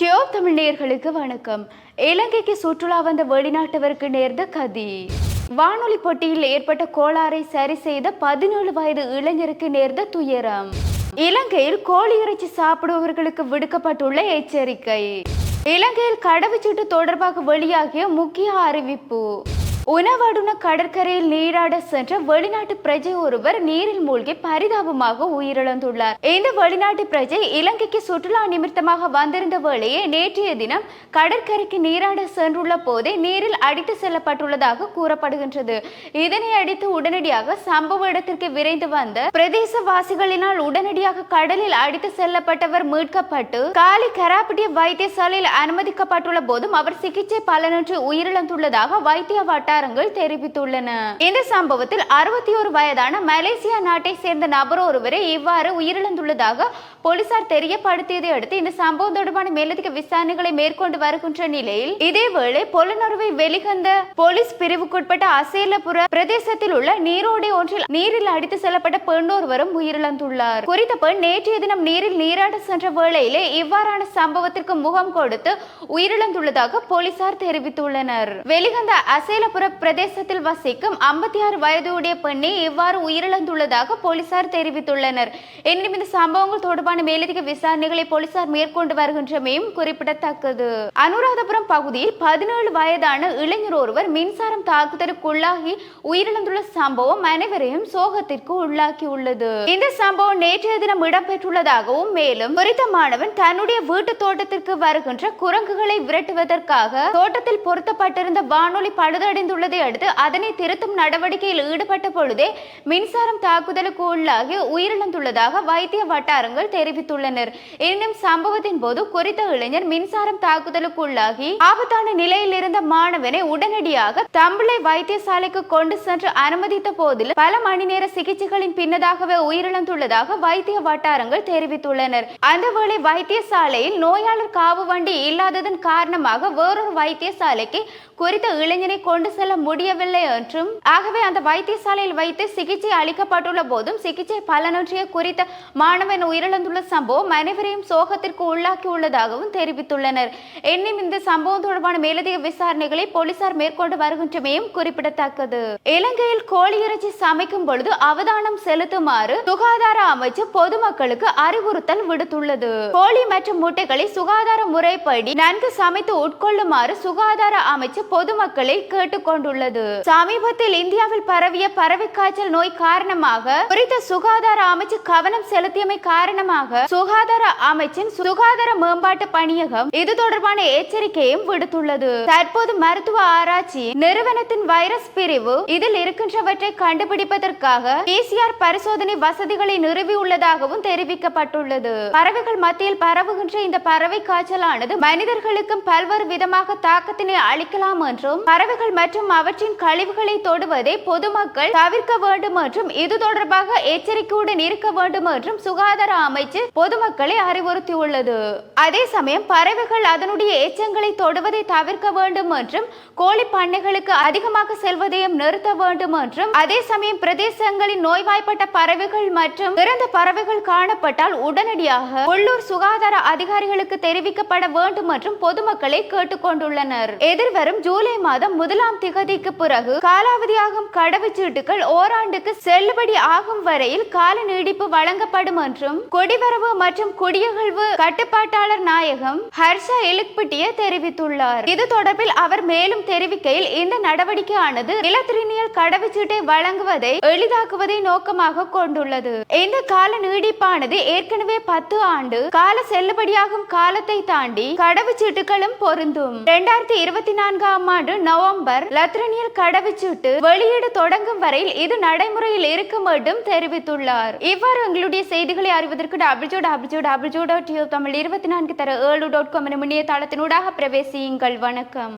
Deo தமிழ்நேயர்களுக்கு வணக்கம். இலங்கைக்கு சுற்றுலா வந்த வெளிநாட்டவருக்கு நேர்ந்த கதி. வானொலி போட்டியில் ஏற்பட்ட கோளாறை சரி செய்த பதினேழு வயது இளைஞருக்கு நேர்ந்த துயரம். இலங்கையில் கோழி இறைச்சி சாப்பிடுபவர்களுக்கு விடுக்கப்பட்டுள்ள எச்சரிக்கை. இலங்கையில் கடவுச்சீட்டு தொடர்பாக வெளியாகிய முக்கிய அறிவிப்பு. உணவடுன கடற்கரையில் நீராட சென்ற வெளிநாட்டு பிரஜை ஒருவர் நீரில் மூழ்கி பரிதாபமாக உயிரிழந்துள்ளார். இந்த வெளிநாட்டு பிரஜை இலங்கைக்கு சுற்றுலா நிமித்தமாக வந்திருந்த வேளையே நேற்றைய தினம் கடற்கரைக்கு நீராட சென்றுள்ள போதே நீரில் அடித்து செல்லப்பட்டுள்ளதாக கூறப்படுகின்றது. இதனை அடித்து உடனடியாக சம்பவ இடத்திற்கு விரைந்து வந்த பிரதேசவாசிகளினால் உடனடியாக கடலில் அடித்து செல்லப்பட்டவர் மீட்கப்பட்டு காலி கராப்பட்டிய வைத்தியசாலையில் அனுமதிக்கப்பட்டுள்ள போதும் அவர் சிகிச்சை பலனின்றி உயிரிழந்துள்ளதாக வைத்திய வட்டாரங்கள் தெரிவித்துள்ளன. இந்த சம்பவத்தில் அறுபத்தி ஒரு வயதான மலேசியா நாட்டை சேர்ந்த நபர் ஒருவரை இவ்வாறு உயிரிழந்துள்ளதாக போலீசார் தெரியப்படுத்தியதை அடுத்து இந்த சம்பவம் தொடர்பான மேலதிக விசாரணைகளை மேற்கொண்டு வருகின்ற நிலையில் இதேவேளை பொலனறுவை வெளிகந்த போலீஸ் பிரிவுக்குட்பட்ட அசேலபுர பிரதேசத்தில் உள்ள நீரோடை ஒன்றில் நீரில் அடித்து செல்லப்பட்ட பெண் ஒருவரும் உயிரிழந்துள்ளார். குறித்த பெண் நேற்றைய தினம் நீரில் நீராட சென்ற வேளையிலே இவ்வாறான சம்பவத்திற்கு முகம் கொடுத்து உயிரிழந்துள்ளதாக போலீசார் தெரிவித்துள்ளனர். வெளிகந்த அசேலபுர பிரதேசத்தில் வசிக்கும் ஐம்பத்தி ஆறு வயதுடைய பெண்ணை இவ்வாறு உயிரிழந்துள்ளதாக போலீசார் தெரிவித்துள்ளனர். எனினும் இந்த சம்பவங்கள் தொடர்பான மேலதிக விசாரணைகளை போலீசார் மேற்கொண்டு வருகின்றமையும் குறிப்பிடத்தக்கது. அனுராதபுரம் பகுதியில் பதினேழு வயதான இளைஞர் ஒருவர் மின்சாரம் தாக்குதலுக்குள்ளாகி உயிரிழந்துள்ள சம்பவம் அனைவரையும் சோகத்திற்கு உள்ளாக்கியுள்ளது. இந்த சம்பவம் நேற்றைய தினம் இடம்பெற்றுள்ளதாகவும் மேலும் குறித்த மாணவன் தன்னுடைய வீட்டு தோட்டத்திற்கு வருகின்ற குரங்குகளை விரட்டுவதற்காக தோட்டத்தில் பொருத்தப்பட்டிருந்த வானொலி பழுதடைந்துள்ள உள்ளதை அடுத்து அதனை திருத்தும் நடவடிக்கையில் ஈடுபட்ட பொழுதே மின்சாரம் தாக்குதலுக்கு உள்ளாகி உயிரிழந்துள்ளதாக வைத்திய வட்டாரங்கள் தெரிவித்துள்ளனர். எனினும் சம்பவத்தின் போது குறித்த இளைஞர் மின்சாரம் தாக்குதலுக்கு உள்ளாகி ஆபத்தான நிலையில் இருந்த மாணவனை உடனடியாக தம்பளை வைத்தியசாலைக்கு கொண்டு சென்று அனுமதித்த போதிலும் பல மணி நேர சிகிச்சைகளின் பின்னதாகவே உயிரிழந்துள்ளதாக வைத்திய வட்டாரங்கள் தெரிவித்துள்ளனர். அந்த வேளை வைத்தியசாலையில் நோயாளர் காவு வண்டி இல்லாததன் காரணமாக வேறொரு வைத்தியசாலைக்கு குறித்த இளைஞனை கொண்டு செல்ல முடியவில்லை என்றும் ஆகவே அந்த வைத்தியசாலையில் வைத்து சிகிச்சை அளிக்கப்பட்டுள்ள போதும் சிகிச்சை பலனற்றிய குறித்த மாணவன் உயிரிழந்துள்ள சம்பவம் அனைவரையும் சோகத்திற்கு உள்ளாக்கியுள்ளதாகவும் தெரிவித்துள்ளனர். எனினும் இந்த சம்பவம் தொடர்பான மேலதிக விசாரணைகளை போலீசார் மேற்கொண்டு வருகின்றமையும் குறிப்பிடத்தக்கது. இலங்கையில் கோழி இறைச்சி சமைக்கும் பொழுது அவதானம் செலுத்துமாறு சுகாதார அமைச்சு பொதுமக்களுக்கு அறிவுறுத்தல் விடுத்துள்ளது. கோழி மற்றும் முட்டைகளை சுகாதார முறைப்படி நன்கு சமைத்து உட்கொள்ளுமாறு சுகாதார அமைச்சு பொதுமக்களை கேட்டுக்கொண்டுள்ளது சமீபத்தில் இந்தியாவில் பரவிய பறவை காய்ச்சல் நோய் காரணமாக குறித்த சுகாதார அமைச்சு கவனம் செலுத்தியமை காரணமாக சுகாதார அமைச்சின் சுகாதார மேம்பாட்டு பணியகம் இது தொடர்பான எச்சரிக்கையும் விடுத்துள்ளது. தற்போது மருத்துவ ஆராய்ச்சி நிறுவனத்தின் வைரஸ் பிரிவு இதில் இருக்கின்றவற்றை கண்டுபிடிப்பதற்காக பிசிஆர் பரிசோதனை வசதிகளை நிறுவியுள்ளதாகவும் தெரிவிக்கப்பட்டுள்ளது. பறவைகள் மத்தியில் பரவுகின்ற இந்த பறவை காய்ச்சலானது மனிதர்களுக்கும் பல்வேறு விதமாக தாக்கத்தினை அளிக்கலாம் என்றும் பறவைகள் மற்றும் மற்றும் அவற்றின் கழிவுகளை தொடுவதை பொதுமக்கள் தவிர்க்க வேண்டும் மற்றும் இது தொடர்பாக எச்சரிக்கையுடன் இருக்க வேண்டும் என்றும் சுகாதார அமைச்சு பொதுமக்களை அறிவுறுத்தியுள்ளது. அதே சமயம் பறவைகள் அதனுடைய எச்சங்களை தொடுவதை தவிர்க்க வேண்டும் என்றும் கோழி பண்ணைகளுக்கு அதிகமாக செல்வதையும் நிறுத்த வேண்டும் என்றும் அதே சமயம் பிரதேசங்களின் நோய்வாய்ப்பட்ட பறவைகள் மற்றும் இறந்த பறவைகள் காணப்பட்டால் உடனடியாக உள்ளூர் சுகாதார அதிகாரிகளுக்கு தெரிவிக்கப்பட வேண்டும் மற்றும் பொதுமக்களை கேட்டுக்கொண்டுள்ளனர். எதிர்வரும் ஜூலை மாதம் முதலாம் தேதி திகதிக்கு பிறகு காலாவதியாகும் கடவுச்சீட்டுகள் ஓராண்டுக்கு செல்லுபடி ஆகும் வரையில் கால நீடிப்பு வழங்கப்படும் என்றும் குடிவரவு மற்றும் குடியகழ்வு கட்டுப்பாட்டாளர் நாயகம் ஹர்ஷா எலிக்பிட்டிய தெரிவித்துள்ளார். இது தொடர்பில் அவர் மேலும் தெரிவிக்கையில் இந்த நடவடிக்கையானது இலத்திரினியல் கடவுச்சீட்டை வழங்குவதை எளிதாக்குவதை நோக்கமாக கொண்டுள்ளது. இந்த கால நீடிப்பானது ஏற்கனவே பத்து ஆண்டு கால செல்லுபடியாகும் காலத்தை தாண்டி கடவுச்சீட்டுகளும் பொருந்தும். இரண்டாயிரத்தி இருபத்தி நான்காம் ஆண்டு நவம்பர் லத்ரனியல் கடவுச்சீட்டு வெளியீடு தொடங்கும் வரையில் இது நடைமுறையில் இருக்கும் என்றும் தெரிவித்துள்ளார். இவ்வாறு எங்களுடைய செய்திகளை அறிவதற்கு W W W dot Tamil இருபத்தி நான்கு தர ஏழு டாட் காம் எனும் இணையதளத்தினூடாக பிரவேசியுங்கள். வணக்கம்.